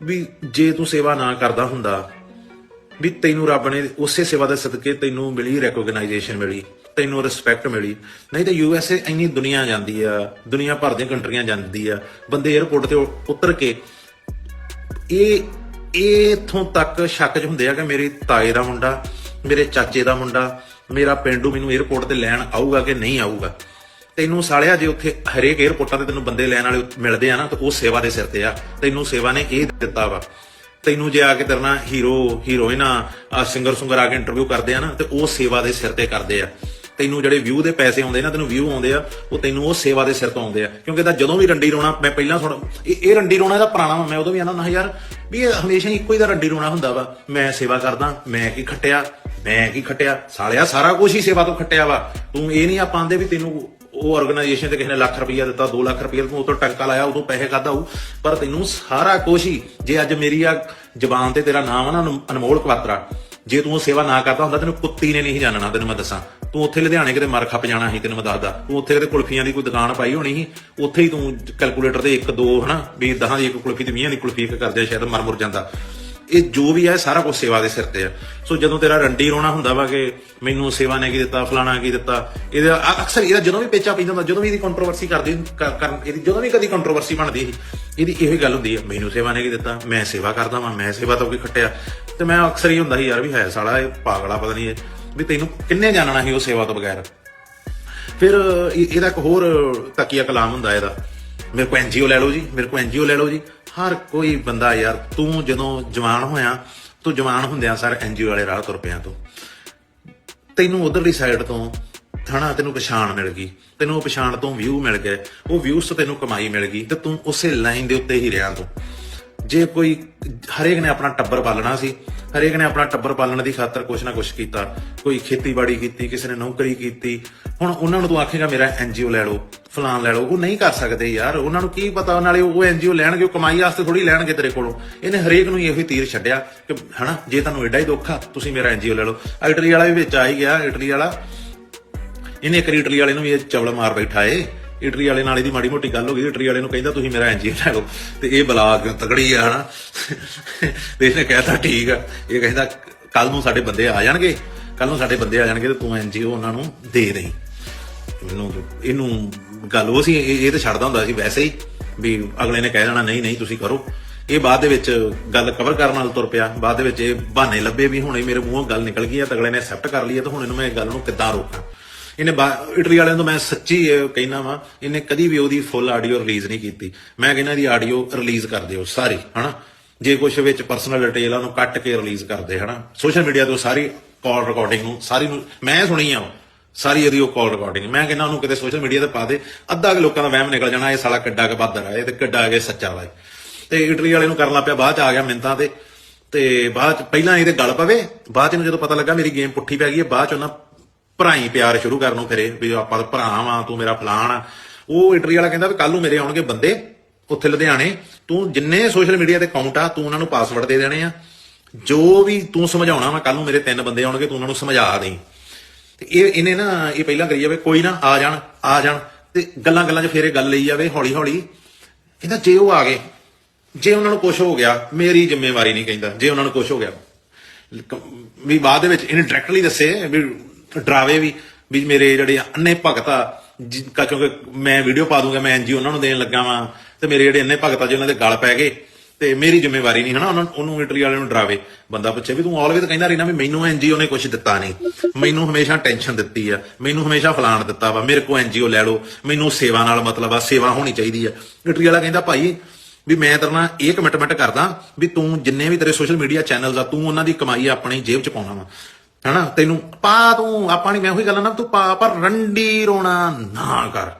ਵੀ ਜੇ ਤੂੰ ਸੇਵਾ ਨਾ ਕਰਦਾ ਹੁੰਦਾ, ਵੀ ਤੈਨੂੰ ਰੱਬ ਨੇ ਉਸੇ ਸੇਵਾ ਦੇ ਸਦਕੇ ਤੈਨੂੰ ਮਿਲੀ ਰੈਕੋਗਨਾਈਜੇਸ਼ਨ ਮਿਲੀ, ਤੈਨੂੰ ਰਿਸਪੈਕਟ ਮਿਲੀ। ਨਹੀਂ ਤਾਂ ਯੂ ਐਸ ਏ ਇੰਨੀ ਦੁਨੀਆ ਜਾਂਦੀ ਆ, ਦੁਨੀਆ ਭਰ ਦੀਆਂ ਕੰਟਰੀਆਂ ਜਾਂਦੀ ਆ, ਬੰਦੇ 에ਅਰਪੋਰਟ ਤੇ ਉਤਰ ਕੇ, ਇਹ ਇਹ ਇਥੋਂ ਤੱਕ ਸ਼ੱਕ 'ਚ ਹੁੰਦੇ ਆ ਕਿ ਮੇਰੇ ਤਾਏ ਦਾ ਮੁੰਡਾ, ਮੇਰੇ ਚਾਚੇ ਦਾ ਮੁੰਡਾ, ਮੇਰਾ ਪਿੰਡੂ ਮੈਨੂੰ 에ਅਰਪੋਰਟ ਤੇ ਲੈਣ ਆਊਗਾ ਕਿ ਨਹੀਂ ਆਊਗਾ। ਤੈਨੂੰ ਸਾਲਿਆ, ਜੇ ਉੱਥੇ ਹਰੇਕ 에ਅਰਪੋਰਟਾਂ ਤੇ ਤੈਨੂੰ ਬੰਦੇ ਲੈਣ ਵਾਲੇ ਮਿਲਦੇ ਆ ਨਾ, ਤਾਂ ਉਹ ਸੇਵਾ ਦੇ ਸਿਰ ਤੇ ਆ। ਤੈਨੂੰ ਸੇਵਾ ਨੇ ਇਹ ਦਿੱਤਾ ਵਾ। ਤੈਨੂੰ ਜੇ ਆ ਕੇ ਤੇਰੇ ਨਾਲ ਹੀਰੋ ਹੀਰੋਇਨ ਸਿੰਗਰ ਸੁੰਗਰ ਆ ਕੇ ਇੰਟਰਵਿਊ ਕਰਦੇ ਆ ਨਾ, ਤੇ ਉਹ ਸੇਵਾ ਦੇ ਸਿਰ ਤੇ ਕਰਦੇ ਆ। ਤੈਨੂੰ ਜਿਹੜੇ ਵਿਊ ਦੇ ਪੈਸੇ ਆਉਂਦੇ ਨਾ, ਤੈਨੂੰ ਵਿਊ ਆਉਂਦੇ ਆ, ਉਹ ਤੈਨੂੰ ਉਹ ਸੇਵਾ ਦੇ ਸਿਰ ਤੋਂ ਆਉਂਦੇ ਆ। ਕਿਉਂਕਿ ਤਾਂ ਜਦੋਂ ਵੀ ਰੰਡੀ ਰੋਣਾ, ਮੈਂ ਪਹਿਲਾਂ ਸੁਣ, ਇਹ ਰੰਡੀ ਰੋਣਾ ਦਾ ਪੁਰਾਣਾ ਵਾ, ਮੈਂ ਉਦੋਂ ਵੀ ਆਂਦਾ ਨਾ ਯਾਰ, ਵੀ ਇਹ ਹਮੇਸ਼ਾ ਹੀ ਇੱਕੋ ਹੀ ਦਾ ਰੰਡੀ ਰੋਣਾ ਹੁੰਦਾ ਵਾ। ਮੈਂ ਸੇਵਾ ਕਰਦਾ, ਮੈਂ ਕੀ ਖੱਟਿਆ, ਮੈਂ ਕੀ ਖੱਟਿਆ। ਸਾਲਿਆ, ਸਾਰਾ ਕੁਝ ਹੀ ਸੇਵਾ ਤੋਂ ਖੱਟਿਆ ਵਾ। ਤੂੰ ਇਹ ਨਹੀਂ ਆਪਾਂ ਆਂਦੇ ਵੀ ਤੈਨੂੰ ਉਹ ਆਰਗੇਨਾਈਜੇਸ਼ਨ ਤੇ ਕਿਸੇ ਨੇ ਲੱਖ ਰੁਪਈਆ ਦਿੱਤਾ 2 ਲੱਖ ਰੁਪਈਆ ਤੂੰ ਉਤੋਂ ਟੰਕਾ ਲਾਇਆ, ਉਦੋਂ ਪੈਸੇ ਖਾਦਾ ਹੋਊ ਪਰ ਤੈਨੂੰ ਸਾਰਾ ਕੁਝ ਹੀ, ਜੇ ਅੱਜ ਮੇਰੀ ਆ ਜ਼ਬਾਨ ਤੇ ਤੇਰਾ ਨਾਮ ਆ ਨਾ ਅਨਮ- ਅਨਮੋਲ ਕਵਾਤਰਾ, ਜੇ ਤੂੰ ਉਹ ਸੇਵਾ ਨਾ ਕਰਦਾ ਹੁੰਦਾ, ਤੈਨੂੰ ਕੁੱਤੀ ਨੇ ਨਹੀਂ ਜਾਣਨਾ, ਤੈਨੂੰ ਮੈਂ ਦੱਸਾਂ। ਤੂੰ ਉੱਥੇ ਲੁਧਿਆਣੇ ਕਿਤੇ ਮਰ ਖੱਪ ਜਾਣਾ ਸੀ, ਤੈਨੂੰ ਮੈਂ ਦੱਸਦਾ। ਤੂੰ ਉੱਥੇ ਕਿਤੇ ਕੁਲਫੀਆਂ ਦੀ ਕੋਈ ਦੁਕਾਨ ਪਾਈ ਹੋਣੀ ਸੀ, ਉੱਥੇ ਹੀ ਤੂੰ ਕੈਲਕੂਲੇਟਰ ਤੇ 1 2 ਹਨਾ, ਵੀ 10 ਦੀ ਇੱਕ ਕੁਲਫੀ ਤੇ 20 ਦੀ ਕੁਲਫੀ ਇੱਕ ਕਰਦੇ ਸ਼ਾਇਦ ਮਰ ਮੁਰ ਜਾਂਦਾ। ਇਹ ਜੋ ਵੀ ਹੈ, ਸਾਰਾ ਕੁਝ ਸੇਵਾ ਦੇ ਸਿਰ ਤੇ ਆ। ਸੋ ਜਦੋਂ ਤੇਰਾ ਰੰਡੀ ਰੋਣਾ ਹੁੰਦਾ ਵਾ ਕਿ ਮੈਨੂੰ ਸੇਵਾ ਨੇ ਕੀ ਦਿੱਤਾ, ਫਲਾਣਾ ਕੀ ਦਿੱਤਾ, ਇਹਦਾ ਅਕਸਰ ਇਹਦਾ ਜਦੋਂ ਵੀ ਪੇਚਾ ਪੈਂਦਾ ਹੁੰਦਾ, ਜਦੋਂ ਵੀ ਇਹਦੀ ਕੰਟਰੋਵਰਸੀ ਕਰਦੀ ਕਰ ਇਹਦੀ ਜਦੋਂ ਵੀ ਕਦੀ ਕੰਟਰੋਵਰਸੀ ਬਣਦੀ ਸੀ, ਇਹਦੀ ਇਹੋ ਹੀ ਗੱਲ ਹੁੰਦੀ ਹੈ ਮੈਨੂੰ ਸੇਵਾ ਨੇ ਕੀ ਦਿੱਤਾ, ਮੈਂ ਸੇਵਾ ਕਰਦਾ ਵਾਂ, ਮੈਂ ਸੇਵਾ ਤੋਂ ਕੀ ਖੱਟਿਆ। ਤੇ ਮੈਂ ਅਕਸਰ ਹੀ ਹੁੰਦਾ ਸੀ, ਯਾਰ ਵੀ ਹੈ ਸਾਲਾ, ਇਹ ਪਾਗਲਾ ਪਤਾ ਨਹੀਂ ਵੀ ਤੈਨੂੰ ਕਿੰਨੇ ਜਾਣਨਾ ਸੀ ਉਹ ਸੇਵਾ ਤੋਂ ਬਗੈਰ। ਫਿਰ ਇਹਦਾ ਇੱਕ ਹੋਰ ਤਕੀਆ ਕਲਾਮ ਹੁੰਦਾ ਇਹਦਾ। ਮੇਰੇ ਕੋ ਐਨਜੀਓ ਲੈ ਲਓ ਜੀ, ਮੇਰੇ ਕੋ ਐਨਜੀਓ ਲੈ ਲਓ ਜੀ। ਹਰ ਕੋਈ ਬੰਦਾ ਯਾਰ, ਤੂੰ ਜਦੋਂ ਜਵਾਨ ਹੋਇਆ, ਤੂੰ ਜਵਾਨ ਹੁੰਦਿਆਂ ਸਰ ਐਨਜੀਓ ਵਾਲੇ ਰਾਹ ਤੁਰ ਪਿਆ ਤੂੰ। ਤੈਨੂੰ ਉਧਰਲੀ ਸਾਈਡ ਤੋਂ ਹਨਾ ਤੈਨੂੰ ਪਛਾਣ ਮਿਲ ਗਈ, ਤੈਨੂੰ ਉਹ ਪਛਾਣ ਤੋਂ ਵਿਊ ਮਿਲ ਗਏ, ਉਹ ਵਿਊਸ ਤੋਂ ਤੈਨੂੰ ਕਮਾਈ ਮਿਲ ਗਈ ਤੇ ਤੂੰ ਉਸੇ ਲਾਈਨ ਦੇ ਉੱਤੇ ਹੀ ਰਿਹਾ ਤੂੰ। ਜੇ ਕੋਈ ਹਰੇਕ ਨੇ ਆਪਣਾ ਟੱਬਰ ਪਾਲਣਾ ਸੀ, ਹਰੇਕ ਨੇ ਆਪਣਾ ਟੱਬਰ ਪਾਲਣ ਦੀ ਖਾਤਰ ਕੁਛ ਨਾ ਕੁਛ ਕੀਤਾ, ਕੋਈ ਖੇਤੀਬਾੜੀ ਕੀਤੀ, ਕਿਸੇ ਨੇ ਨੌਕਰੀ ਕੀਤੀ, ਹੁਣ ਉਹਨਾਂ ਨੂੰ ਤੂੰ ਆਖੇਗਾ ਮੇਰਾ ਐਨਜੀਓ ਲੈ ਲਓ ਫਲਾਨ ਲੈ ਲਓ, ਉਹ ਨਹੀਂ ਕਰ ਸਕਦੇ ਯਾਰ, ਉਹਨਾਂ ਨੂੰ ਕੀ ਪਤਾ, ਨਾਲੇ ਉਹ ਐਨਜੀਓ ਲੈਣਗੇ, ਉਹ ਕਮਾਈ ਵਾਸਤੇ ਥੋੜੀ ਲੈਣਗੇ ਤੇਰੇ ਕੋਲੋਂ। ਇਹਨੇ ਹਰੇਕ ਨੂੰ ਇਹੋ ਹੀ ਤੀਰ ਛੱਡਿਆ ਕਿ ਹਨਾ, ਜੇ ਤੁਹਾਨੂੰ ਐਡਾ ਹੀ ਦੁੱਖ ਆ, ਤੁਸੀਂ ਮੇਰਾ ਐਨਜੀਓ ਲੈ ਲਓ। ਇਟਲੀ ਵਾਲਾ ਵੀ ਵਿੱਚ ਆ ਹੀ ਗਿਆ, ਇਟਲੀ ਵਾਲਾ। ਇਹਨੇ ਇੱਕ ਇਟਲੀ ਵਾਲੇ ਨੂੰ ਵੀ ਇਹ ਚਵਲ ਮਾਰ ਬੈਠਾ ਏ। ਇਟਲੀ ਵਾਲੇ ਨਾਲ ਇਹਦੀ ਮਾੜੀ ਮੋਟੀ ਗੱਲ ਹੋ ਗਈ, ਇਟਲੀ ਵਾਲੇ ਨੂੰ ਕਹਿੰਦਾ ਤੁਸੀਂ ਮੇਰਾ ਐਨਜੀਓ ਲੈ ਲਓ ਤੇ ਇਹ ਬਲਾ ਤਗੜੀ ਆ, ਹਨਾ। ਤੇ ਇਹਨੇ ਕਹਿਤਾ ਠੀਕ ਆ। ਇਹ ਕਹਿੰਦਾ ਕੱਲ ਨੂੰ ਸਾਡੇ ਬੰਦੇ ਆ ਜਾਣਗੇ ਕੱਲ ਨੂੰ ਸਾਡੇ ਬੰਦੇ ਆ ਜਾਣਗੇ ਤੇ ਤੂੰ ਐਨਜੀਓ ਉਹਨਾਂ ਨੂੰ ਦੇ ਦੇਈਂ ਮੈਨੂੰ ਇਹਨੂੰ ਗੱਲ ਉਹ ਸੀ, ਇਹ ਇਹ ਤਾਂ ਛੱਡਦਾ ਹੁੰਦਾ ਸੀ ਵੈਸੇ ਹੀ, ਵੀ ਅਗਲੇ ਨੇ ਕਹਿ ਦੇਣਾ, ਨਹੀਂ ਨਹੀਂ, ਤੁਸੀਂ ਕਰੋ। ਇਹ ਬਾਅਦ ਦੇ ਵਿੱਚ ਗੱਲ ਕਵਰ ਕਰਨ ਨਾਲ ਤੁਰ ਪਿਆ। ਬਾਅਦ ਦੇ ਵਿੱਚ ਇਹ ਬਹਾਨੇ ਲੱਭੇ ਵੀ ਹੁਣ ਇਹ ਮੇਰੇ ਮੂੰਹੋਂ ਗੱਲ ਨਿਕਲ ਗਈ ਹੈ ਤਾਂ ਅਗਲੇ ਨੇ ਐਕਸੈਪਟ ਕਰ ਲਈ ਹੈ ਤਾਂ ਹੁਣ ਇਹਨੂੰ ਮੈਂ ਇਹ ਗੱਲ ਨੂੰ ਕਿੱਦਾਂ ਰੋਕਾਂ? ਇਹਨੇ ਬਾ- ਇਟਲੀ ਵਾਲਿਆਂ ਤੋਂ ਮੈਂ ਸੱਚੀ ਇਹ ਕਹਿਣਾ ਵਾਂ, ਇਹਨੇ ਕਦੀ ਵੀ ਉਹਦੀ ਫੁੱਲ ਆਡੀਓ ਰਿਲੀਜ਼ ਨਹੀਂ ਕੀਤੀ ਮੈਂ ਕਹਿੰਦਾ ਦੀ ਆਡੀਓ ਰਿਲੀਜ਼ ਕਰ ਦਿਓ ਸਾਰੀ, ਹਨਾ ਜੇ ਕੁਝ ਵਿੱਚ ਪਰਸਨਲ ਡਿਟੇਲ ਆ, ਉਹਨੂੰ ਕੱਟ ਕੇ ਰਿਲੀਜ਼ ਕਰਦੇ ਹਨਾ ਸੋਸ਼ਲ ਮੀਡੀਆ ਤੋਂ ਸਾਰੀ ਕਾਲ ਰਿਕਾਰਡਿੰਗ ਨੂੰ, ਸਾਰੀ ਨੂੰ, ਮੈਂ ਸੁਣੀ ਆ ਉਹ। ਸਾਰੀ ਇਹਦੀ ਉਹ ਕਾਲ ਰਿਕਾਰਡਿੰਗ ਮੈਂ ਕਹਿੰਦਾ ਉਹਨੂੰ ਕਿਤੇ ਸੋਸ਼ਲ ਮੀਡੀਆ ਤੇ ਪਾ ਦੇ, ਅੱਧਾ ਕਿ ਲੋਕਾਂ ਦਾ ਵਹਿਮ ਨਿਕਲ ਜਾਣਾ, ਇਹ ਸਾਲਾ ਕਿੱਡਾ ਕਿ ਬਹਾਦਰ ਆ, ਇਹ ਤੇ ਕਿੱਡਾ ਕਿ ਸੱਚਾ ਵਾ ਇਹ। ਤੇ ਇਟਲੀ ਵਾਲੇ ਨੂੰ ਕਰਨ ਲੱਗ ਪਿਆ, ਬਾਅਦ ਚ ਆ ਗਿਆ ਮਿੰਤਾ ਤੇ ਤੇ ਬਾਅਦ ਚ ਪਹਿਲਾਂ ਇਹਦੇ ਗੱਲ ਪਵੇ, ਬਾਅਦ ਚ ਇਹਨੂੰ ਜਦੋਂ ਪਤਾ ਲੱਗਾ ਮੇਰੀ ਗੇਮ ਪੁੱਠੀ ਪੈ ਗਈ ਹੈ, ਬਾਅਦ ਚ ਉਹਨਾਂ ਭਰਾਈ ਪਿਆਰ ਸ਼ੁਰੂ ਕਰਨ ਨੂੰ ਫਿਰੇ, ਵੀ ਆਪਾਂ ਭਰਾ ਵਾਂ, ਤੂੰ ਮੇਰਾ ਫਲਾਣ ਆ। ਉਹ ਇਟਲੀ ਵਾਲਾ ਕਹਿੰਦਾ ਵੀ ਕੱਲ ਨੂੰ ਮੇਰੇ ਆਉਣਗੇ ਬੰਦੇ, ਉੱਥੇ ਲੁਧਿਆਣੇ। ਤੂੰ ਜਿੰਨੇ ਸੋਸ਼ਲ ਮੀਡੀਆ ਤੇ ਅਕਾਊਂਟ ਆ, ਤੂੰ ਉਹਨਾਂ ਨੂੰ ਪਾਸਵਰਡ ਦੇ ਦੇਣੇ ਆ। ਜੋ ਵੀ ਤੂੰ ਸਮਝਾਉਣਾ ਵਾ ਕੱਲ ਨੂੰ ਮੇਰੇ ਤਿੰਨ ਬੰਦੇ ਆਉਣਗੇ, ਤੂੰ ਉਹਨਾਂ ਨੂੰ ਸਮਝਾ ਦੇਈਂ ਤੇ ਇਹ ਇਹਨੇ ਨਾ, ਇਹ ਪਹਿਲਾਂ ਕਰੀ ਜਾਵੇ, ਕੋਈ ਨਾ, ਆ ਜਾਣ ਆ ਜਾਣ। ਤੇ ਗੱਲਾਂ ਗੱਲਾਂ 'ਚ ਫੇਰ ਇਹ ਗੱਲ ਲਈ ਜਾਵੇ ਹੌਲੀ ਹੌਲੀ ਕਹਿੰਦਾ ਜੇ ਉਹ ਆ ਗਏ, ਜੇ ਉਹਨਾਂ ਨੂੰ ਕੁਝ ਹੋ ਗਿਆ, ਮੇਰੀ ਜ਼ਿੰਮੇਵਾਰੀ ਨਹੀਂ ਕਹਿੰਦਾ, ਜੇ ਉਹਨਾਂ ਨੂੰ ਕੁਝ ਹੋ ਗਿਆ। ਵੀ ਬਾਅਦ ਦੇ ਵਿੱਚ ਇਹਨੇ ਡਾਇਰੈਕਟਲੀ ਦੱਸੇ ਵੀ ਡਰਾਵੇ ਵੀ ਵੀ ਮੇਰੇ ਜਿਹੜੇ ਅੰਨੇ ਭਗਤ ਆ ਜਿ- ਕਿਉਂਕਿ ਮੈਂ ਵੀਡੀਓ ਪਾ ਦੂੰਗਾ, ਮੈਂ ਐਨਜੀ ਉਹਨਾਂ ਨੂੰ ਦੇਣ ਲੱਗਾ ਵਾਂ, ਤੇ ਮੇਰੇ ਜਿਹੜੇ ਅੰਨੇ ਭਗਤ ਆ ਜਿਹਨਾਂ ਦੇ ਗਲ ਪੈ ਗਏ, ਤੇ ਮੇਰੀ ਜ਼ਿੰਮੇਵਾਰੀ ਨਹੀਂ, ਹਨਾ, ਉਹਨਾਂ ਉਹਨੂੰ ਇਟਲੀ ਵਾਲੇ ਨੂੰ ਡਰਾਵੇ। ਬੰਦਾ ਪੁੱਛੇ ਵੀ ਤੂੰ ਆਲਵੇਜ਼ ਕਹਿੰਦਾ ਰਹਿਣਾ ਵੀ ਮੈਨੂੰ ਐਨਜੀਓ ਨੇ ਕੁਝ ਦਿੱਤਾ ਨਹੀਂ। ਮੈਨੂੰ ਹਮੇਸ਼ਾ ਟੈਨਸ਼ਨ ਦਿੱਤੀ ਆ, ਮੈਨੂੰ ਹਮੇਸ਼ਾ ਫਲਾਣ ਦਿੱਤਾ ਵਾ, ਮੇਰੇ ਕੋ ਐਨਜੀਓ ਲੈ ਲਓ, ਮੈਨੂੰ ਸੇਵਾ ਨਾਲ ਮਤਲਬ ਆ, ਸੇਵਾ ਹੋਣੀ ਚਾਹੀਦੀ ਆ। ਇਟਲੀ ਵਾਲਾ ਕਹਿੰਦਾ, ਭਾਈ, ਵੀ ਮੈਂ ਤੇਰੇ ਨਾਲ ਇਹ ਕਮਿਟਮੈਂਟ ਕਰਦਾ, ਵੀ ਤੂੰ ਜਿੰਨੇ ਵੀ ਤੇਰੇ ਸੋਸ਼ਲ ਮੀਡੀਆ ਚੈਨਲਸ ਆ, ਤੂੰ ਉਹਨਾਂ ਦੀ ਕਮਾਈ ਆਪਣੀ ਜੇਬ ਚ ਪਾਉਣਾ ਵਾ। ਹਨਾ? ਤੈਨੂੰ ਪਾ ਤੂੰ, ਆਪਾਂ ਨਹੀਂ ਮੈਂ ਉਹੀ ਗੱਲ ਨਾ, ਤੂੰ ਪਾ, ਪਰ ਰੰਡੀ ਰੋਣਾ ਨਾ ਕਰ।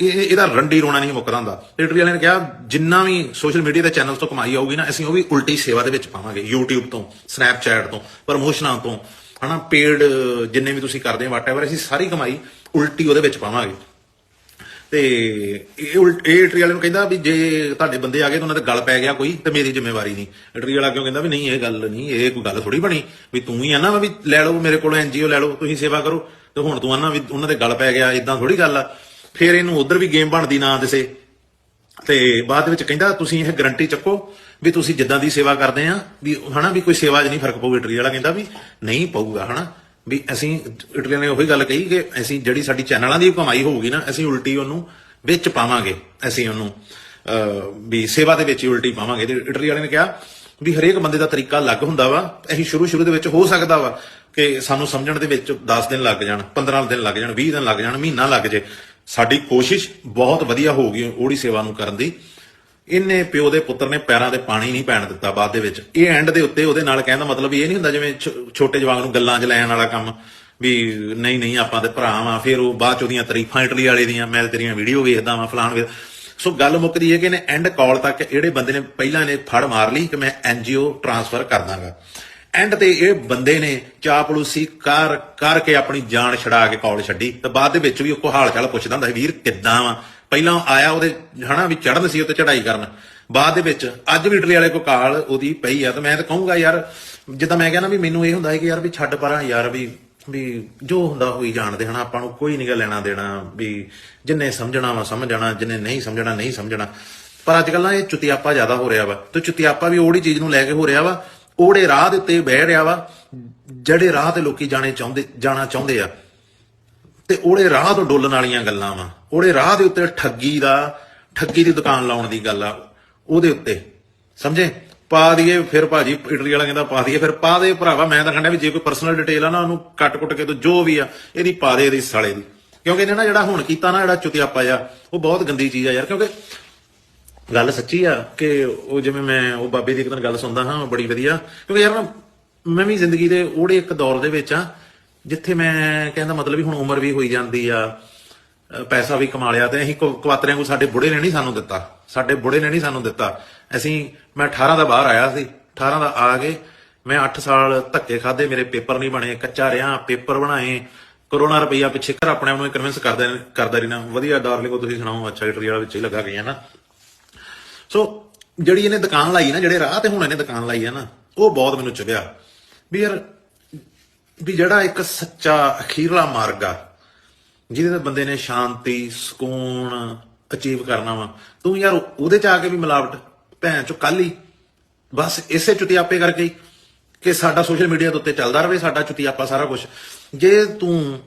ਇਹ ਇਹਦਾ ਰੰਡੀ ਰੋਣਾ ਨਹੀਂ ਮੁੱਕਦਾ ਹੁੰਦਾ। ਲਿਟਰੀ ਵਾਲਿਆਂ ਨੇ ਕਿਹਾ, ਜਿੰਨਾ ਵੀ ਸੋਸ਼ਲ ਮੀਡੀਆ ਦੇ ਚੈਨਲਸ ਤੋਂ ਕਮਾਈ ਆਊਗੀ ਨਾ, ਅਸੀਂ ਉਹ ਵੀ ਉਲਟੀ ਸੇਵਾ ਦੇ ਵਿੱਚ ਪਾਵਾਂਗੇ, YouTube ਤੋਂ, Snapchat ਤੋਂ ਪ੍ਰਮੋਸ਼ਨਾਂ ਤੋਂ। ਹਨਾ? ਪੇਡ ਜਿੰਨੇ ਵੀ ਤੁਸੀਂ ਕਰਦੇ ਹੋ ਵਾਟਐਵਰ ਅਸੀਂ ਸਾਰੀ ਕਮਾਈ ਉਲਟੀ ਉਹਦੇ ਵਿੱਚ ਪਾਵਾਂਗੇ। ਤੇ ਇਹ ਉਲਟ, ਇਹ ਇਟਰੀ ਵਾਲੇ ਨੂੰ ਕਹਿੰਦਾ ਵੀ ਜੇ ਤੁਹਾਡੇ ਬੰਦੇ ਆ ਗਏ ਤਾਂ ਉਹਨਾਂ ਦੇ ਗਲ ਪੈ ਗਿਆ ਕੋਈ ਤੇ ਮੇਰੀ ਜ਼ਿੰਮੇਵਾਰੀ ਨਹੀਂ। ਇਟਰੀ ਵਾਲਾ ਕਿਉਂ ਕਹਿੰਦਾ ਵੀ ਨਹੀਂ, ਇਹ ਗੱਲ ਨਹੀਂ, ਇਹ ਕੋਈ ਗੱਲ ਥੋੜੀ ਬਣੀ ਵੀ ਤੂੰ ਹੀ ਆ ਨਾ ਵੀ ਲੈ ਲਓ, ਮੇਰੇ ਕੋਲੋਂ ਐਨਜੀਓ ਲੈ ਲਓ, ਤੁਸੀਂ ਸੇਵਾ ਕਰੋ। ਤੇ ਹੁਣ ਤੂੰ ਆਨਾ ਵੀ ਉਹਨਾਂ ਦੇ ਗਲ ਪੈ ਗਿਆ ਇਦਾਂ ਥੋੜੀ ਗੱਲ ਆ। ਫਿਰ ਇਹਨੂੰ ਉਧਰ ਵੀ ਗੇਮ ਬਣਦੀ ਨਾ ਦਿਸੇ ਤੇ ਬਾਅਦ ਵਿੱਚ ਕਹਿੰਦਾ ਤੁਸੀਂ ਇਹ ਗਰੰਟੀ ਚੱਕੋ ਵੀ ਤੁਸੀਂ ਜਿੱਦਾਂ ਦੀ ਸੇਵਾ ਕਰਦੇ ਆ, ਵੀ ਹਨਾ, ਵੀ ਕੋਈ ਸੇਵਾ 'ਚ ਨਹੀਂ ਫ਼ਰਕ ਪਊ ਇਟਲੀ ਵਾਲਾ ਕਹਿੰਦਾ ਵੀ ਨਹੀਂ ਪਊਗਾ, ਹਨਾ। ਵੀ ਅਸੀਂ ਇਟਲੀ ਨੇ ਉਹੀ ਗੱਲ ਕਹੀ ਕਿ ਅਸੀਂ ਜਿਹੜੀ ਸਾਡੀ ਚੈਨਲਾਂ ਦੀ ਕਮਾਈ ਹੋਊਗੀ ਨਾ, ਅਸੀਂ ਉਲਟੀ ਉਹਨੂੰ ਵਿੱਚ ਪਾਵਾਂਗੇ, ਅਸੀਂ ਉਹਨੂੰ ਵੀ ਸੇਵਾ ਦੇ ਵਿੱਚ ਉਲਟੀ ਪਾਵਾਂਗੇ। ਤੇ ਇਟਲੀ ਵਾਲੇ ਨੇ ਕਿਹਾ ਵੀ ਹਰੇਕ ਬੰਦੇ ਦਾ ਤਰੀਕਾ ਅਲੱਗ ਹੁੰਦਾ ਵਾ, ਅਸੀਂ ਸ਼ੁਰੂ ਸ਼ੁਰੂ ਦੇ ਵਿੱਚ ਹੋ ਸਕਦਾ ਵਾ ਕਿ ਸਾਨੂੰ ਸਮਝਣ ਦੇ ਵਿੱਚ 10 ਦਿਨ ਲੱਗ ਜਾਣ 15 ਦਿਨ ਲੱਗ ਜਾਣ 20 ਦਿਨ ਲੱਗ ਜਾਣ, ਮਹੀਨਾ ਲੱਗ ਜੇ। ਸਾਡੀ ਕੋਸ਼ਿਸ਼ ਬਹੁਤ ਵਧੀਆ ਹੋਊਗੀ ਉਹਦੀ ਸੇਵਾ ਨੂੰ ਕਰਨ ਦੀ। ਇਹਨੇ ਪਿਓ ਦੇ ਪੁੱਤਰ ਨੇ ਪੈਰਾਂ ਤੇ ਪਾਣੀ ਨਹੀਂ ਪੈਣ ਦਿੱਤਾ ਬਾਅਦ ਦੇ ਵਿੱਚ। ਇਹ ਐਂਡ ਦੇ ਉੱਤੇ ਉਹਦੇ ਨਾਲ ਕਹਿੰਦਾ ਮਤਲਬ ਇਹ ਨਹੀਂ ਹੁੰਦਾ ਜਿਵੇਂ ਛੋਟੇ ਜਵਾਗ ਨੂੰ ਗੱਲਾਂ 'ਚ ਲੈਣ ਵਾਲਾ ਕੰਮ ਵੀ ਨਹੀਂ ਨਹੀਂ ਆਪਾਂ ਤੇ ਭਰਾ ਵਾਂ, ਫਿਰ ਉਹ ਬਾਅਦ ਚ ਉਹਦੀਆਂ ਤਾਰੀਫਾਂ ਇਟਲੀ ਵਾਲੇ ਦੀਆਂ, ਮੈਂ ਤੇਰੀਆਂ ਵੀਡੀਓ ਵੇਖਦਾ ਵਾਂ, ਫਲਾਣ ਵੇ। ਸੋ ਗੱਲ ਮੁੱਕਦੀ ਹੈ ਕਿ ਇਹਨੇ ਐਂਡ ਕਾਲ ਤੱਕ ਜਿਹੜੇ ਬੰਦੇ ਨੇ ਪਹਿਲਾਂ ਨੇ ਫੜ ਮਾਰ ਲਈ ਕਿ ਮੈਂ ਐਨਜੀਓ ਟ੍ਰਾਂਸਫਰ ਕਰ ਦਾਂਗਾ। ਐਂਡ ਤੇ ਇਹ ਬੰਦੇ ਨੇ ਚਾਪਲੂਸੀ ਕਰ, ਕਰਕੇ ਆਪਣੀ ਜਾਨ ਛਡਾ ਕੇ ਕਾਲ ਛੱਡੀ ਤੇ ਬਾਅਦ ਦੇ ਵਿੱਚ ਵੀ ਉਹ ਕੋ ਹਾਲ ਚਾਲ ਪੁੱਛਦਾ ਹੁੰਦਾ ਸੀ, ਵੀਰ ਕਿੱਦਾਂ ਵਾ? ਪਹਿਲਾਂ ਆਇਆ ਉਹਦੇ, ਹਨਾ, ਵੀ ਚੜਨ ਸੀ ਉੱਤੇ ਚੜਾਈ ਕਰਨ। ਬਾਅਦ ਦੇ ਵਿੱਚ, ਅੱਜ ਵੀ ਇਟਲੀ ਵਾਲੇ ਕੋ ਕਾਲ ਉਹਦੀ ਪਈ ਆ, ਤੇ ਮੈਂ ਤਾਂ ਕਹੂੰਗਾ, ਯਾਰ, ਜਿੱਦਾਂ ਮੈਂ ਕਹਿੰਦਾ ਵੀ ਮੈਨੂੰ ਇਹ ਹੁੰਦਾ ਹੈ ਕਿ, ਯਾਰ, ਵੀ ਛੱਡ ਪਰਾਂ, ਯਾਰ, ਵੀ ਵੀ ਜੋ ਹੁੰਦਾ ਹੋਈ ਜਾਣਦੇ, ਹਨਾ, ਆਪਾਂ ਨੂੰ ਕੋਈ ਨਹੀਂ ਗਾ ਲੈਣਾ ਦੇਣਾ, ਵੀ ਜਿੰਨੇ ਸਮਝਣਾ ਵਾ ਸਮਝਣਾ, ਜਿੰਨੇ ਨਹੀਂ ਸਮਝਣਾ ਨਹੀਂ ਸਮਝਣਾ। ਪਰ ਅੱਜ ਕੱਲ੍ਹ ਨਾ ਇਹ ਚੁਤਿਆਪਾ ਜ਼ਿਆਦਾ ਹੋ ਰਿਹਾ ਵਾ, ਤੇ ਚੁਤਿਆਪਾ ਵੀ ਉਹੜੀ ਚੀਜ਼ ਨੂੰ ਲੈ ਕੇ ਹੋ ਰਿਹਾ ਵਾ, ਉਹੜੇ ਰਾਹ ਦੇ ਉੱਤੇ ਬਹਿ ਰਿਹਾ ਵਾ, ਜਿਹੜੇ ਰਾਹ ਤੇ ਲੋਕੀ ਜਾਣੇ ਚਾਹੁੰਦੇ, ਜਾਣਾ ਚਾਹੁੰਦੇ ਆ। ਤੇ ਉਹੜੇ ਰਾਹ ਤੋਂ ਡੋਲਣ ਵਾਲੀਆਂ ਗੱਲਾਂ ਵਾ। ਉਹਦੇ ਰਾਹ ਦੇ ਉੱਤੇ ਠੱਗੀ ਦਾ, ਠੱਗੀ ਦੀ ਦੁਕਾਨ ਲਾਉਣ ਦੀ ਗੱਲ ਆ। ਉਹਦੇ ਉੱਤੇ। ਸਮਝੇ? ਪਾ ਦਈਏ, ਫਿਰ ਭਾਜੀ ਇਟਲੀ ਵਾਲਾ ਕਹਿੰਦਾ ਪਾ ਦਈਏ, ਫਿਰ ਪਾ ਦੇ ਭਰਾਵਾ, ਮੈਂ ਤਾਂ ਕਹਿੰਦਾ ਵੀ ਜੇ ਕੋਈ ਪਰਸਨਲ ਡਿਟੇਲ ਆ ਨਾ, ਉਹਨੂੰ ਕੱਟ-ਕੁੱਟ ਕੇ ਤੂੰ ਜੋ ਵੀ ਆ, ਇਹਦੀ ਪਾ ਦੇ, ਇਹਦੀ ਸਾਲੇ ਦੀ। ਕਿਉਂਕਿ ਇਹਨੇ ਨਾ ਜਿਹੜਾ ਹੁਣ ਕੀਤਾ ਨਾ, ਜਿਹੜਾ ਚੁਤਿਆਪਾ ਆ ਉਹ ਬਹੁਤ ਗੰਦੀ ਚੀਜ਼ ਆ ਯਾਰ, ਕਿਉਂਕਿ ਗੱਲ ਸੱਚੀ ਆ ਕਿ ਉਹ ਜਿਵੇਂ ਮੈਂ, ਉਹ ਬਾਬੇ ਦੀ ਇੱਕ ਦਿਨ ਗੱਲ ਸੁਣਦਾ ਹਾਂ ਬੜੀ ਵਧੀਆ। ਕਿਉਂਕਿ ਯਾਰ ਨਾ ਮੈਂ ਵੀ ਜ਼ਿੰਦਗੀ ਦੇ ਉਹੜੇ ਇੱਕ ਦੌਰ ਦੇ ਵਿੱਚ ਆ ਜਿੱਥੇ ਮੈਂ ਕਹਿੰਦਾ ਮਤਲਬ ਵੀ ਹੁਣ ਉਮਰ ਵੀ ਹੋਈ ਜਾਂਦੀ ਆ ਪੈਸਾ ਵੀ ਕਮਾ ਲਿਆ ਤੇ ਅਸੀਂ ਕੁਆਤਰਿਆਂ ਕੋ ਸਾਡੇ ਬੁੜੇ ਨੇ ਨਹੀਂ ਸਾਨੂੰ ਦਿੱਤਾ। ਸਾਡੇ ਬੁੜੇ ਨੇ ਨਹੀਂ ਸਾਨੂੰ ਦਿੱਤਾ। ਅਸੀਂ, ਮੈਂ 18 ਦਾ ਬਾਹਰ ਆਇਆ ਸੀ 18 ਦਾ ਆ ਕੇ ਮੈਂ 8 ਸਾਲ ਧੱਕੇ ਖਾਦੇ ਮੇਰੇ ਪੇਪਰ ਨਹੀਂ ਬਣੇ, ਕੱਚਾ ਰਿਆਂ ਪੇਪਰ ਬਣਾਏ ਕਰੋਨਾ ਰੁਪਈਆ ਪਿੱਛੇ ਘਰ ਆਪਣੇ ਆਪ ਨੂੰ ਕਨਵਿੰਸ ਕਰਦਾ ਕਰਦਾ ਰਹਿਣਾ ਵਧੀਆ ਡਾਰਲਿੰਗੋ ਤੁਸੀਂ ਸੁਣਾਓ, ਅੱਛਾ ਇਟਲੀ ਵਾਲਾ ਵਿੱਚ ਹੀ ਲੱਗਾ ਗਈਆਂ ਨਾ। ਸੋ ਜਿਹੜੀ ਇਹਨੇ ਦੁਕਾਨ ਲਾਈ ਨਾ, ਜਿਹੜੇ ਰਾਹ ਤੇ ਹੁਣ ਇਹਨੇ ਦੁਕਾਨ ਲਾਈ ਆ ਨਾ, ਉਹ ਬਹੁਤ ਮੈਨੂੰ ਚੁਭਿਆ। ਵੀ ਯਾਰ ਵੀ ਜਿਹੜਾ ਇੱਕ ਸੱਚਾ ਅਖੀਰਲਾ ਮਾਰਗ ਆ, ਜਿਹਦੇ ਤੇ ਬੰਦੇ ਨੇ ਸ਼ਾਂਤੀ, ਸਕੂਨ ਅਚੀਵ ਕਰਨਾ ਵਾ, ਤੂੰ ਯਾਰ ਉਹਦੇ ਚ ਆ ਕੇ ਵੀ ਮਿਲਾਵਟ, ਭੈਣ ਚੋ ਕੱਲ ਹੀ, ਬਸ ਇਸੇ ਚੁਤਿਆਪੇ ਕਰਕੇ ਹੀ, ਕਿ ਸਾਡਾ ਸੋਸ਼ਲ ਮੀਡੀਆ ਦੇ ਉੱਤੇ ਚੱਲਦਾ ਰਵੇ ਸਾਡਾ ਚੁਤਿਆਪਾ ਸਾਰਾ ਕੁਝ ਜੇ ਤੂੰ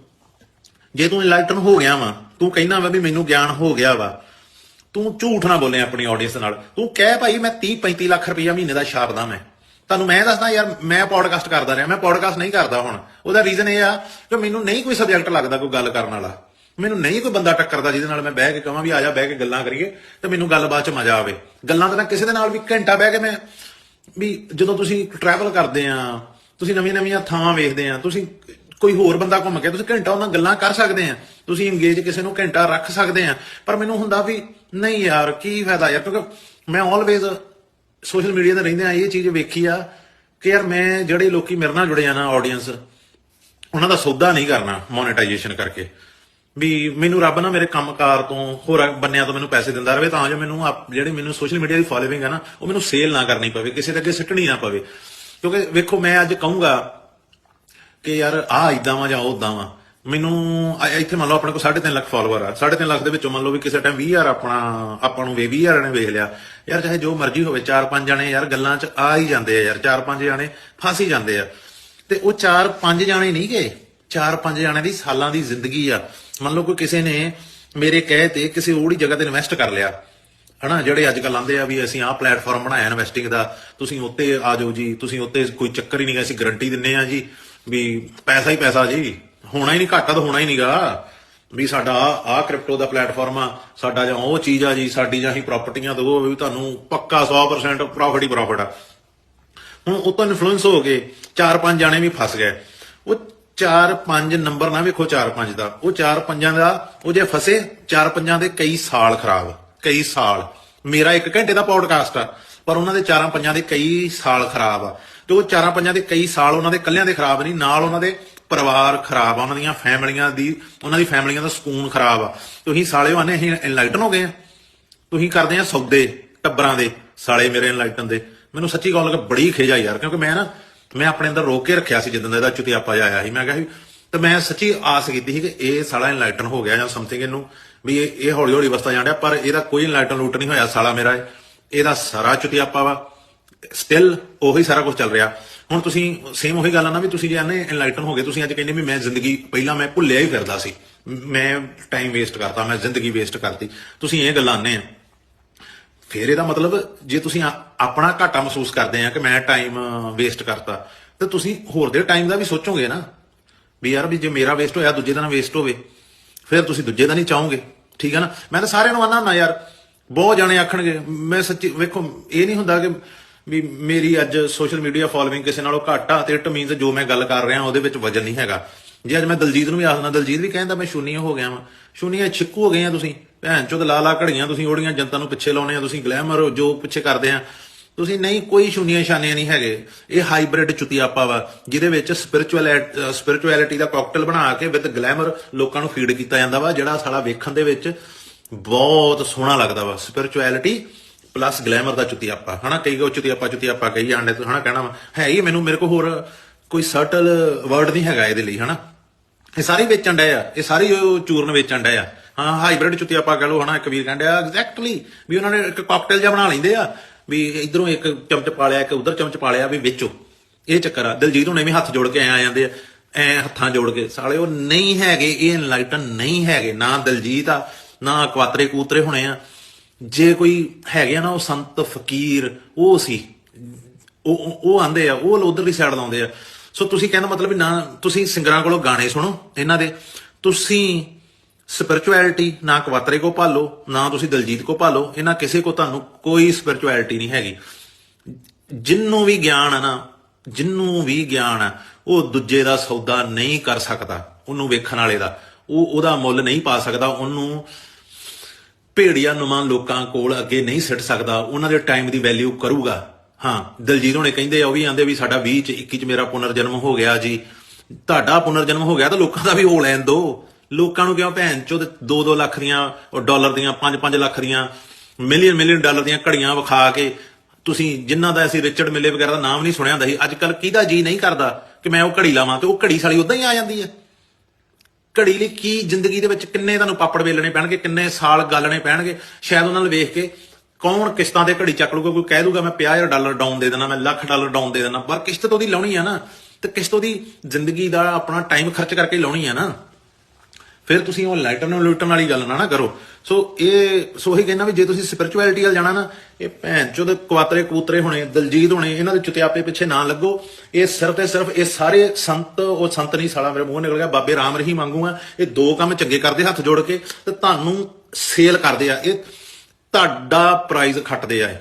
ਜੇ ਤੂੰ ਇਨਲਾਈਟਨ ਹੋ ਗਿਆ ਵਾ, ਤੂੰ ਕਹਿੰਦਾ ਵਾ ਵੀ ਮੈਨੂੰ ਗਿਆਨ ਹੋ ਗਿਆ ਵਾ, ਤੂੰ ਝੂਠ ਨਾ ਬੋਲੇ ਆਪਣੀ ਆਡੀਅנס ਨਾਲ। ਤੂੰ ਕਹਿ ਭਾਈ ਮੈਂ 30 35 ਲੱਖ ਰੁਪਈਆ ਮਹੀਨੇ ਦਾ ਛਾਪਦਾ ਮੈਂ। ਤੁਹਾਨੂੰ ਮੈਂ ਦੱਸਦਾ ਯਾਰ, ਮੈਂ ਪੋਡਕਾਸਟ ਕਰਦਾ ਰਿਹਾ, ਮੈਂ ਪੋਡਕਾਸਟ ਨਹੀਂ ਕਰਦਾ ਹੁਣ। ਉਹਦਾ ਰੀਜ਼ਨ ਇਹ ਆ ਕਿ ਮੈਨੂੰ ਨਹੀਂ ਕੋਈ ਸਬਜੈਕਟ ਲੱਗਦਾ ਕੋਈ ਗੱਲ ਕਰਨ ਵਾਲਾ। ਮੈਨੂੰ ਨਹੀਂ ਕੋਈ ਬੰਦਾ ਟੱਕਰਦਾ ਜਿਹਦੇ ਨਾਲ ਮੈਂ ਬਹਿ ਕੇ ਕਹਾਂ ਵੀ ਆ ਜਾ, ਬਹਿ ਕੇ ਗੱਲਾਂ ਕਰੀਏ ਤੇ ਮੈਨੂੰ ਗੱਲਬਾਤ 'ਚ ਮਜ਼ਾ ਆਵੇ। ਗੱਲਾਂ ਤਾਂ ਮੈਂ ਕਿਸੇ ਦੇ ਨਾਲ ਵੀ ਘੰਟਾ ਬਹਿ ਕੇ ਮੈਂ ਵੀ ਜਦੋਂ ਤੁਸੀਂ ਟਰੈਵਲ ਕਰਦੇ ਆ, ਤੁਸੀਂ ਨਵੀਆਂ ਨਵੀਆਂ ਥਾਵਾਂ ਵੇਖਦੇ ਆ, ਤੁਸੀਂ ਕੋਈ ਹੋਰ ਬੰਦਾ ਘੁੰਮ ਕੇ ਤੁਸੀਂ ਘੰਟਾ ਉਹਨਾਂ ਗੱਲਾਂ ਕਰ ਸਕਦੇ ਆ, ਤੁਸੀਂ ਇੰਗੇਜ ਕਿਸੇ ਨੂੰ ਘੰਟਾ ਰੱਖ ਸਕਦੇ ਆ। ਪਰ ਮੈਨੂੰ ਹੁੰਦਾ ਵੀ, ਨਹੀਂ ਯਾਰ, ਕੀ ਫਾਇਦਾ ਯਾਰ? ਕਿਉਂਕਿ ਮੈਂ ਆਲਵੇਜ਼ ਸੋਸ਼ਲ ਮੀਡੀਆ ਤੇ ਰਹਿੰਦੇ ਆ ਇਹ ਚੀਜ਼ ਵੇਖੀ ਆ ਕਿ ਯਾਰ ਮੈਂ ਜਿਹੜੇ ਲੋਕੀ ਮੇਰੇ ਨਾਲ ਜੁੜੇ ਆ ਨਾ ਆਡੀਅנס ਉਹਨਾਂ ਦਾ ਸੌਦਾ ਨਹੀਂ ਕਰਨਾ ਮੋਨੇਟਾਈਜੇਸ਼ਨ ਕਰਕੇ। ਵੀ ਮੈਨੂੰ ਰੱਬ ਨਾ ਮੇਰੇ ਕੰਮਕਾਰ ਤੋਂ, ਹੋਰ ਬੰਨਿਆਂ ਤੋਂ ਮੈਨੂੰ ਪੈਸੇ ਦਿੰਦਾ ਰਹੇ ਤਾਂ ਜੋ ਮੈਨੂੰ ਆਪ- ਜਿਹੜੀ ਮੈਨੂੰ ਸੋਸ਼ਲ ਮੀਡੀਆ ਦੀ ਫਾਲੋਇੰਗ ਹੈ ਨਾ, ਉਹ ਮੈਨੂੰ ਸੇਲ ਨਾ ਕਰਨੀ ਪਵੇ, ਕਿਸੇ ਦੇ ਅੱਗੇ ਸਿੱਟਣੀ ਨਾ ਪਵੇ। ਕਿਉਂਕਿ ਵੇਖੋ ਮੈਂ ਅੱਜ ਕਹੂੰਗਾ ਕਿ ਯਾਰ ਆ ਇਦਾਂ ਵਾ ਜਾਂ ਉਦਾਂ ਵਾ। ਮੈਨੂੰ ਇੱਥੇ ਮੰਨ ਲਓ ਆਪਣੇ ਕੋਲ 3.5 ਲੱਖ ਫਾਲੋਅਰ ਆ। 3.5 ਲੱਖ ਦੇ ਵਿੱਚੋਂ ਮੰਨ ਲਓ ਵੀ ਕਿਸੇ ਟਾਈਮ 20000 ਆਪਣਾ, ਆਪਾਂ ਨੂੰ 20000 ਨੇ ਵੇਖ ਲਿਆ। ਯਾਰ ਚਾਹੇ ਜੋ ਮਰਜ਼ੀ ਹੋਵੇ 4-5 ਜਣੇ ਯਾਰ ਗੱਲਾਂ 'ਚ ਆ ਹੀ ਜਾਂਦੇ ਆ ਯਾਰ। 4-5 ਜਣੇ ਫਸ ਹੀ ਜਾਂਦੇ ਆ। ਤੇ ਉਹ 4-5 ਜਣੇ ਨਹੀਂ ਗਏ। 4-5 ਜਣੇ ਦੀ ਸਾਲਾਂ ਦੀ ਜ਼ਿੰਦਗੀ ਆ। ਮੰਨ ਲਓ ਕੋਈ ਕਿਸੇ ਨੇ ਮੇਰੇ ਕਹੇ ਤੇ ਕਿਸੇ ਉਹੜੀ ਜਗ੍ਹਾ ਤੇ ਇਨਵੈਸਟ ਕਰ ਲਿਆ। ਹਨਾ, ਜਿਹੜੇ ਅੱਜ ਕੱਲ ਆਂਦੇ ਆ ਵੀ ਅਸੀਂ ਆਹ ਪਲੇਟਫਾਰਮ ਬਣਾਇਆ ਇਨਵੈਸਟਿੰਗ ਦਾ। ਤੁਸੀਂ ਉੱਤੇ ਆ ਜਾਓ ਜੀ, ਤੁਸੀਂ ਉੱਤੇ ਕੋਈ ਚੱਕਰ ਹੀ ਨਹੀਂ ਅਸੀਂ ਗਾਰੰਟੀ ਦਿੰਨੇ ਆ ਜੀ ਵੀ ਪੈਸਾ ਹੀ ਪੈਸਾ ਜੀ। ਹੋਣਾ ਹੀ ਨਹੀਂ, ਘਾਟਾ ਤਾਂ ਹੋਣਾ ਹੀ ਨਹੀਂਗਾ। ਵੀ ਸਾਡਾ ਆ ਕ੍ਰਿਪਟੋ ਦਾ ਪਲੇਟਫਾਰਮ ਆ, ਸਾਡਾ ਜਾਂ ਉਹ ਚੀਜ਼ ਆ ਜੀ, ਸਾਡੀ ਜਾਂ ਹੀ ਪ੍ਰਾਪਰਟੀਆਂ ਦੋ ਵੀ ਤੁਹਾਨੂੰ ਪੱਕਾ 100% ਪ੍ਰੋਫਿਟ ਹੀ ਪ੍ਰੋਫਿਟ ਆ। ਹੁਣ ਉਹ ਤੋਂ ਇਨਫਲੂਐਂਸ ਹੋ ਗਏ ਚਾਰ ਪੰਜ ਜਾਣੇ ਵੀ ਫਸ ਗਏ। ਉਹ ਚਾਰ ਪੰਜ ਨੰਬਰ ਨਾ ਵੇਖੋ ਚਾਰ ਪੰਜ ਦਾ। ਉਹ ਚਾਰ ਪੰਜਾਂ ਦਾ, ਉਹ ਜੇ ਫਸੇ ਚਾਰ ਪੰਜਾਂ ਦੇ ਕਈ ਸਾਲ ਖਰਾਬ, ਕਈ ਸਾਲ। ਮੇਰਾ ਇੱਕ ਘੰਟੇ ਦਾ ਪੌਡਕਾਸਟ ਆ, ਪਰ ਉਹਨਾਂ ਦੇ ਚਾਰਾਂ ਪੰਜਾਂ ਦੇ ਕਈ ਸਾਲ ਖਰਾਬ ਆ। ਤੇ ਉਹ ਚਾਰਾਂ ਪੰਜਾਂ ਦੇ ਕਈ ਸਾਲ ਉਹਨਾਂ ਦੇ ਕੱਲਿਆਂ ਦੇ ਖਰਾਬ ਨਹੀਂ, ਨਾਲ ਉਹਨਾਂ ਦੇ ਪਰਿਵਾਰ ਖਰਾਬ ਆ, ਉਹਨਾਂ ਦੀਆਂ ਫੈਮਲੀਆਂ ਦੀ, ਉਹਨਾਂ ਦੀ ਫੈਮਲੀਆਂ ਦਾ ਸਕੂਨ ਖਰਾਬ ਆ। ਤੁਸੀਂ ਸਾਲੇ ਆਨੇ, ਅਸੀਂ ਇਨਲਾਈਟਨ ਹੋ ਗਏ ਆ। ਤੁਸੀਂ ਕਰਦੇ ਆ ਸੌਦੇ, ਟੱਬਰਾਂ ਦੇ, ਸਾਲੇ ਮੇਰੇ ਇਨਲਾਈਟਨ ਦੇ। ਮੈਨੂੰ ਸੱਚੀ ਗੱਲ ਲੱਗਾ ਬੜੀ ਖੇਜ ਆ ਯਾਰ, ਕਿਉਂਕਿ ਮੈਂ ਨਾ, ਮੈਂ ਆਪਣੇ ਅੰਦਰ ਰੋਕ ਕੇ ਰੱਖਿਆ ਸੀ ਜਦੋਂ ਦਾ ਇਹਦਾ ਚੁਤਿਆਪਾ ਜਿਹਾ ਆਇਆ ਸੀ। ਮੈਂ ਕਿਹਾ ਸੀ, ਤੇ ਮੈਂ ਸੱਚੀ ਆਸ ਕੀਤੀ ਸੀ ਕਿ ਇਹ ਸਾਲਾ ਇਨਲਾਈਟਨ ਹੋ ਗਿਆ ਜਾਂ ਸਮਥਿੰਗ ਇਹਨੂੰ, ਵੀ ਇਹ ਹੌਲੀ ਹੌਲੀ ਵਸਤਾ ਜਾਂਦਾ ਪਰ ਇਹਦਾ ਕੋਈ ਇਨਲਾਈਟਨ ਲੂਟ ਨਹੀਂ ਹੋਇਆ, ਸਾਲਾ ਮੇਰਾ ਇਹਦਾ ਸਾਰਾ ਚੁਤਿਆਪਾ ਵਾ। ਸਟਿਲ ਉਹੀ ਸਾਰਾ ਕੁਝ ਚੱਲ ਰਿਹਾ। ਹੁਣ ਤੁਸੀਂ ਸੇਮ ਉਹੀ ਗੱਲ ਆ ਨਾ ਵੀ ਤੁਸੀਂ ਜੇ ਆਨੇ ਹੋ ਗਏ, ਤੁਸੀਂ ਅੱਜ ਕਹਿੰਦੇ ਵੀ ਮੈਂ ਜ਼ਿੰਦਗੀ, ਪਹਿਲਾਂ ਮੈਂ ਭੁੱਲਿਆ ਹੀ ਫਿਰਦਾ ਸੀ। ਮੈਂ ਟਾਈਮ ਵੇਸਟ ਕਰਤਾ, ਮੈਂ ਜ਼ਿੰਦਗੀ ਵੇਸਟ ਕਰਤੀ। ਤੁਸੀਂ ਇਹ ਗੱਲਾਂ ਆਨੇ ਆ। ਫਿਰ ਇਹਦਾ ਮਤਲਬ ਜੇ ਤੁਸੀਂ ਆਪਣਾ ਘਾਟਾ ਮਹਿਸੂਸ ਕਰਦੇ ਆ ਕਿ ਮੈਂ ਟਾਈਮ ਵੇਸਟ ਕਰਤਾ, ਤੇ ਤੁਸੀਂ ਹੋਰ ਦੇ ਟਾਈਮ ਦਾ ਵੀ ਸੋਚੋਗੇ ਨਾ। ਵੀ ਯਾਰ ਵੀ ਜੇ ਮੇਰਾ ਵੇਸਟ ਹੋਇਆ, ਦੂਜੇ ਦਾ ਨਾ ਵੇਸਟ ਹੋਵੇ। ਫਿਰ ਤੁਸੀਂ ਦੂਜੇ ਦਾ ਨਹੀਂ ਚਾਹੋਗੇ। ਠੀਕ ਹੈ ਨਾ? ਮੈਂ ਤਾਂ ਸਾਰਿਆਂ ਨੂੰ ਆਨਾ ਨਾ ਯਾਰ, ਬਹੁਤ ਜਾਣੇ ਆਖਣਗੇ, ਮੈਂ ਸੱਚੀ, ਵੇਖੋ, ਇਹ ਨਹੀਂ ਹੁੰਦਾ ਕਿ ਵੀ ਮੇਰੀ ਅੱਜ ਸੋਸ਼ਲ ਮੀਡੀਆ ਫੋਲੋਇੰਗ ਕਿਸੇ ਨਾਲੋਂ ਘੱਟ ਆ ਤੇ ਇਟ ਮੀਨਸ ਜੋ ਮੈਂ ਗੱਲ ਕਰ ਰਿਹਾ, ਉਹਦੇ ਵਿੱਚ ਵਜਨ ਨਹੀਂ ਹੈਗਾ। ਜੇ ਅੱਜ ਮੈਂ ਦਲਜੀਤ ਨੂੰ ਵੀ ਆਖਦਾ, ਦਲਜੀਤ ਵੀ ਕਹਿੰਦਾ, ਮੈਂ ਸ਼ੂਨੀਆ ਹੋ ਗਿਆ ਵਾਂ। ਸ਼ੂਨੀਆ ਛਿੱਕੂ ਹੋ ਗਏ ਆ ਤੁਸੀਂ। ਭੈਣ ਚੋਦ ਲਾ ਲਾ ਘੜੀਆਂ ਤੁਸੀਂ, ਉਹੜੀਆਂ ਜਨਤਾ ਨੂੰ ਪਿੱਛੇ ਲਾਉਣੇ ਆ ਤੁਸੀਂ ਗਲੈਮਰ ਜੋ ਪਿੱਛੇ ਕਰਦੇ ਆ। ਤੁਸੀਂ ਨਹੀਂ, ਕੋਈ ਸ਼ੂਨੀਆਂ ਸ਼ਾਨੀਆਂ ਨਹੀਂ ਹੈਗੇ। ਇਹ ਹਾਈਬ੍ਰਿਡ ਚੁਤੀਆਪਾ ਵਾ, ਜਿਹਦੇ ਵਿੱਚ ਸਪਿਰਚੁਅਲ ਸਪਿਰਚੁਅਲਿਟੀ ਦਾ ਕਾਕਟੇਲ ਬਣਾ ਕੇ ਵਿਦ ਗਲੈਮਰ ਲੋਕਾਂ ਨੂੰ ਫੀਡ ਕੀਤਾ ਜਾਂਦਾ ਵਾ, ਜਿਹੜਾ ਸਾਲਾ ਵੇਖਣ ਦੇ ਵਿੱਚ ਬਹੁਤ ਸੋਹਣਾ ਲੱਗਦਾ ਵਾ। ਸਪਿਰਚੁਅਲਿਟੀ ਪਲੱਸ ਗਲੈਮਰ ਦਾ ਚੁਤੀਆਪਾ ਹਨਾ? ਕਈ ਕੋ ਚੁਤੀਆਪਾ ਚੁਤੀਆਪਾ ਕਹੀ ਜਾਂਦੇ ਤੁਸੀਂ ਹਨਾ? ਕਹਿਣਾ ਵਾ, ਹੈ ਹੀ ਮੈਨੂੰ, ਮੇਰੇ ਕੋਲ ਹੋਰ ਕੋਈ ਸਰਟਲ ਵਰਡ ਨਹੀਂ ਹੈਗਾ ਇਹਦੇ ਲਈ, ਹਨਾ? ਇਹ ਸਾਰੇ ਵੇਚਣ ਡਏ ਆ, ਇਹ ਸਾਰੇ ਚੂਰਨ ਵੇਚਣ ਡਏ ਆ। ਹਾਂ ਹਾਈਬ੍ਰਿਡ ਚੁਤੀਆਪਾ ਕਹ ਲੋ ਹਨਾ? ਇੱਕ ਵੀਰ ਕਹਿੰਦੇ ਆ ਐਗਜ਼ੈਕਟਲੀ ਵੀ ਉਹਨਾਂ ਨੇ ਇੱਕ ਕਾਕਟੇਲ ਜਿਹਾ ਬਣਾ ਲੈਂਦੇ ਆ, ਵੀ ਇਧਰੋਂ ਇੱਕ ਚਮਚ ਪਾ ਲਿਆ, ਇੱਕ ਉਧਰ ਚਮਚ ਪਾ ਲਿਆ, ਵੀ ਵਿੱਚੋਂ। ਇਹ ਚੱਕਰ ਆ, ਦਿਲਜੀਤ ਹੁਣੇ ਵੀ ਹੱਥ ਜੋੜ ਕੇ ਐ ਆ ਜਾਂਦੇ ਆ, ਐ ਹੱਥਾਂ ਜੋੜ ਕੇ। ਸਾਲੇ ਉਹ ਨਹੀਂ ਹੈਗੇ, ਇਹ ਐਨਲਾਈਟਨ ਨਹੀਂ ਹੈਗੇ, ਨਾ ਦਿਲਜੀਤ ਆ, ਨਾ ਕੁਆਤਰੇ ਕੂਤਰੇ ਹੋਣੇ ਆ। ਜੇ ਕੋਈ ਹੈਗੇ ਆ ਨਾ, ਉਹ ਸੰਤ, ਫਕੀਰ, ਉਹ ਸੀ। ਉਹ, ਉਹ- ਉਹ ਆਂਦੇ ਆ, ਉਹ ਉਧਰਲੀ ਸਾਈਡ ਲਾਉਂਦੇ ਆ। ਸੋ ਤੁਸੀਂ ਕਹਿੰਦਾ ਮਤਲਬ ਵੀ ਨਾ, ਤੁਸੀਂ ਸਿੰਗਰਾਂ ਕੋਲੋਂ ਗਾਣੇ ਸੁਣੋ, ਇਹਨਾਂ ਦੇ। ਤੁਸੀਂ ਸਪਿਰਚੁਅਲਿਟੀ ਨਾ ਕਵਾਤਰੇ ਕੋ ਭਾਲੋ, ਨਾ ਤੁਸੀਂ ਦਲਜੀਤ ਕੋ ਭਾਲੋ, ਇਹਨਾਂ ਕਿਸੇ ਕੋ ਤੁਹਾਨੂੰ ਕੋਈ ਸਪਿਰਚੁਅਲਿਟੀ ਨਹੀਂ ਹੈਗੀ। ਜਿੰਨੂੰ ਵੀ ਗਿਆਨ ਆ ਨਾ, ਜਿੰਨੂੰ ਵੀ ਗਿਆਨ ਆ, ਉਹ ਦੂਜੇ ਦਾ ਸੌਦਾ ਨਹੀਂ ਕਰ ਸਕਦਾ, ਉਹਨੂੰ ਵੇਖਣ ਵਾਲੇ ਦਾ। ਉਹ, ਉਹਦਾ ਮੁੱਲ ਨਹੀਂ ਪਾ ਸਕਦਾ, ਉਹਨੂੰ ਭੇੜੀਆ ਨੁਮਾਂ ਲੋਕਾਂ ਕੋਲ ਅੱਗੇ ਨਹੀਂ ਸਿੱਟ ਸਕਦਾ, ਉਹਨਾਂ ਦੇ ਟਾਈਮ ਦੀ ਵੈਲਿਊ ਕਰੂਗਾ। ਹਾਂ, ਦਲਜੀਤ ਹੋਣੇ ਕਹਿੰਦੇ ਆ, ਉਹ ਵੀ ਆਂਦੇ ਵੀ ਸਾਡਾ 20 ਚ 21 ਚ ਮੇਰਾ ਪੁਨਰ ਜਨਮ ਹੋ ਗਿਆ ਜੀ। ਤੁਹਾਡਾ ਪੁਨਰ ਜਨਮ ਹੋ ਗਿਆ ਤਾਂ ਲੋਕਾਂ ਦਾ ਵੀ ਹੋ ਲੈਣ ਦੋ। ਲੋਕਾਂ ਨੂੰ ਕਿਉਂ ਭੈਣ ਚੋਦ 2-2 ਲੱਖ ਦੀਆਂ ਡਾਲਰ ਦੀਆਂ 5-5 ਲੱਖ ਦੀਆਂ ਮਿਲੀਅਨ ਮਿਲੀਅਨ ਡਾਲਰ ਦੀਆਂ ਘੜੀਆਂ ਵਿਖਾ ਕੇ ਤੁਸੀਂ ਜਿਨ੍ਹਾਂ ਦਾ ਅਸੀਂ ਰਿਚਰਡ ਮਿਲੇ ਵਗੈਰਾ ਦਾ ਨਾਮ ਨਹੀਂ ਸੁਣਿਆ ਹੁੰਦਾ ਸੀ, ਅੱਜ ਕੱਲ ਕਿਹਦਾ ਜੀ ਨਹੀਂ ਕਰਦਾ ਕਿ ਮੈਂ ਉਹ ਘੜੀ ਲਾਵਾਂ ਤੇ ਉਹ ਘੜੀ ਸਾਲੀ ਉਦਾਂ ਹੀ ਆ ਜਾਂਦੀ ਹੈ। ਘੜੀ ਲਈ ਕੀ ਜ਼ਿੰਦਗੀ ਦੇ ਵਿੱਚ ਕਿੰਨੇ ਤੁਹਾਨੂੰ ਪਾਪੜ ਵੇਲਣੇ ਪੈਣਗੇ, ਕਿੰਨੇ ਸਾਲ ਗਾਲਣੇ ਪੈਣਗੇ, ਸ਼ਾਇਦ ਉਹਨਾਂ ਨੂੰ ਵੇਖ ਕੇ ਕੌਣ ਕਿਸ਼ਤਾਂ ਤੇ ਘੜੀ ਚੱਕ ਲੂਗਾ ਕੋਈ ਕਹਿ ਦੂਗਾ ਮੈਂ 50000 ਡਾਲਰ ਡਾਊਨ ਦੇ ਦੇਣਾ, ਮੈਂ ਲੱਖ ਡਾਲਰ ਡਾਊਨ ਦੇ ਦੇਣਾ, ਪਰ ਕਿਸ਼ਤ ਤਾਂ ਉਹਦੀ ਲਾਉਣੀ ਆ ਨਾ, ਤੇ ਕਿਸ਼ਤ ਉਹਦੀ ਜ਼ਿੰਦਗੀ ਦਾ ਆਪਣਾ ਟਾਈਮ ਖਰਚ ਕਰਕੇ ਲਾਉਣੀ ਆ ਨਾ। ਫਿਰ ਤੁਸੀਂ ਉਹ ਲਾਈਟਰ ਨੂੰ ਲੁੱਟਣ ਵਾਲੀ ਗੱਲ ਨਾ ਨਾ ਕਰੋ। ਸੋ ਇਹ, ਸੋ ਹੀ ਕਹਿੰਦਾ ਵੀ ਜੇ ਤੁਸੀਂ ਸਪਿਰਚੁਅਲਿਟੀ ਵੱਲ ਜਾਣਾ ਨਾ, ਇਹ ਭੈਣ ਚੋਦ ਕੁਆਤਰੇ ਕੂਤਰੇ ਹੋਣੇ, ਦਲਜੀਤ ਹੋਣੇ, ਇਹਨਾਂ ਦੇ ਚੁਤਿਆਪੇ ਪਿੱਛੇ ਨਾ ਲੱਗੋ। ਇਹ ਸਿਰਫ ਤੇ ਸਿਰਫ ਇਹ ਸਾਰੇ ਸੰਤ, ਉਹ ਸੰਤ ਨਹੀਂ, ਸਾਲਾ ਮੇਰੇ ਮੂੰਹ ਨਿਕਲ ਗਿਆ, ਬਾਬੇ ਰਾਮ ਰਹੀ ਵਾਂਗੂ ਆ। ਇਹ ਦੋ ਕੰਮ ਚੰਗੇ ਕਰਦੇ, ਹੱਥ ਜੋੜ ਕੇ ਤੇ ਤੁਹਾਨੂੰ ਸੇਲ ਕਰਦੇ ਆ। ਇਹ ਤੁਹਾਡਾ ਪ੍ਰਾਈਜ਼ ਖੱਟਦੇ ਆ ਇਹ।